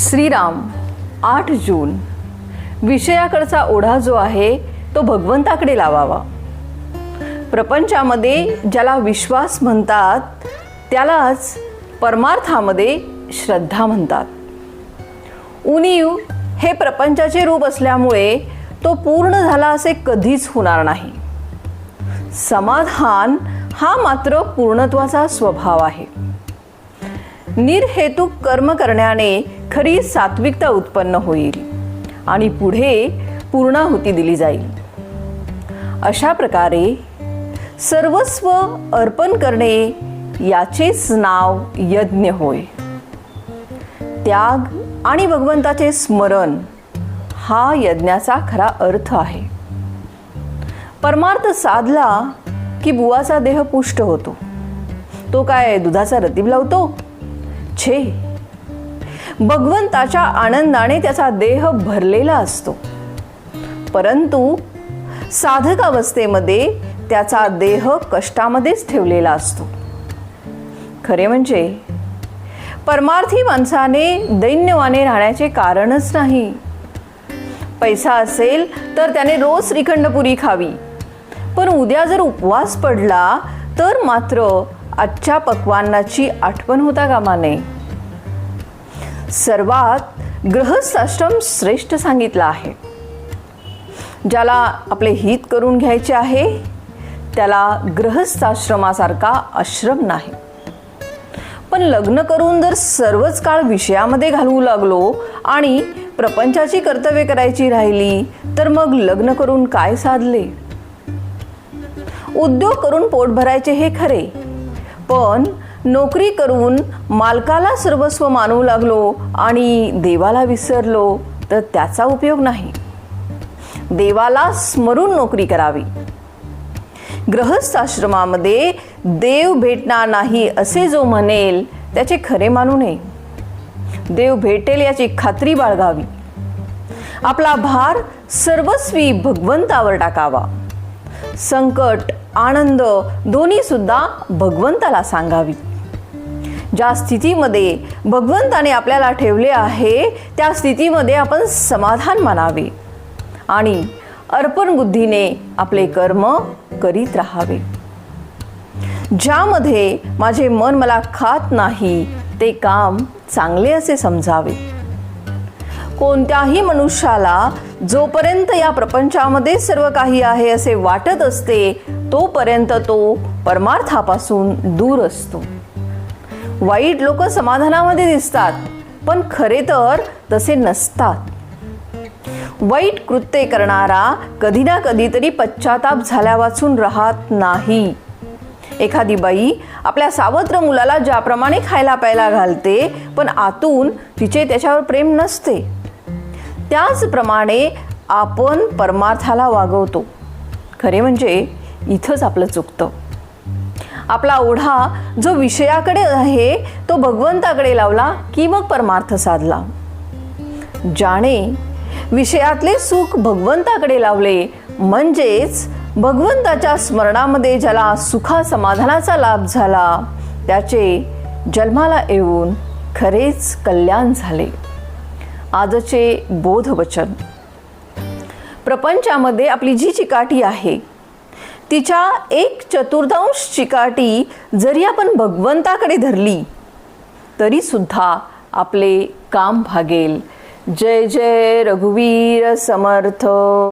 श्रीराम आठ जून. विषयाकडचा ओढा जो आहे तो भगवंताकडे लावावा. प्रपंचामध्ये ज्याला विश्वास म्हणतात त्यालाच परमार्थामध्ये श्रद्धा म्हणतात. उणीव हे प्रपंचाचे रूप असल्यामुळे तो पूर्ण झाला असे कधीच होणार नाही. समाधान हा मात्र पूर्णत्वाचा स्वभाव आहे. निर्हेतुक कर्म करण्याने खरी सात्विकता उत्पन्न होईल आणि पुढे पूर्णाहुती दिली जाईल. अशा प्रकारे सर्वस्व अर्पण करणे याचेच नाव यज्ञ होय. त्याग आणि भगवंताचे स्मरण हा यज्ञाचा खरा अर्थ आहे. परमार्थ साधला की बुवाचा देह पुष्ट होतो. तो काय दुधाचा रतीब लावतो? छे. भगवंताच्या आनंदाने त्याचा देह भरलेला असतो. परंतु साधक अवस्थेमध्ये त्याचा देह कष्टामध्येच ठेवलेला असतो. खरे म्हणजे परमार्थी माणसाने दैन्यवाने राहण्याचे कारणच नाही. पैसा असेल तर त्याने रोज श्रीखंडपुरी खावी. पण उद्या जर उपवास पडला तर मात्र आजच्या पक्वान्नाची आठवण होता कामा नये. सर्वात गृहस्थाश्रम श्रेष्ठ सांगितला आहे. ज्याला आपले हित करून घ्यायचे आहे त्याला गृहस्थाश्रमासारखा आश्रम नाही. पण लग्न करून जर सर्वच काळ विषयामध्ये घालवू लागलो आणि प्रपंचाची कर्तव्य करायची राहिली तर मग लग्न करून काय साधले? उद्योग करून पोट भरायचे हे खरे पण नोकरी करून मालकाला सर्वस्व मानू लागलो आणि देवाला विसरलो तर त्याचा उपयोग नाही. देवाला स्मरून नोकरी करावी. ग्रहस्थाश्रमामध्ये देव भेटणार नाही असे जो म्हणेल त्याचे खरे मानू नये. देव भेटेल याची खात्री बाळगावी. आपला भार सर्वस्वी भगवंतावर टाकावा. संकट आनंद दोन्ही सुद्धा भगवंताला सांगावी. ज्या स्थितीमध्ये भगवंताने आपल्याला ठेवले आहे त्या स्थितीमध्ये आपण समाधान मानावे आणि अर्पण बुद्धीने आपले कर्म करीत राहावे. ज्यामध्ये माझे मन मला खात नाही ते काम चांगले असे समजावे. कोणत्याही मनुष्याला जोपर्यंत या प्रपंचामध्ये सर्व काही आहे असे वाटत असते तोपर्यंत तो परमार्थापासून दूर असतो. वाईट लोक समाधानामध्ये दिसतात पण खरे तर तसे नसतात. वाईट कृत्ये करणारा कधी ना कधीतरी पश्चाताप झाल्या वाचून राहत नाही. एखादी बाई आपल्या सावत्र मुलाला ज्याप्रमाणे खायला प्यायला घालते पण आतून तिचे त्याच्यावर प्रेम नसते. त्याचप्रमाणे आपण परमार्थाला वागवतो. खरे म्हणजे इथंच आपलं चुकतं. आपला ओढा जो विषयाकडे आहे तो भगवंताकडे लावला की मग परमार्थ साधला. ज्याने विषयातले सुख भगवंताकडे लावले म्हणजेच भगवंताच्या स्मरणामध्ये ज्याला सुखा समाधानाचा लाभ झाला त्याचे जन्माला येऊन खरेच कल्याण झाले. आजचे बोधवचन. प्रपंचामध्ये आपली जी चिकाटी आहे तिच्या एक चतुर्थांश चिकाटी जरी आपण भगवंताकडे धरली तरी सुद्धा आपले काम भागेल. जय जय रघुवीर समर्थ.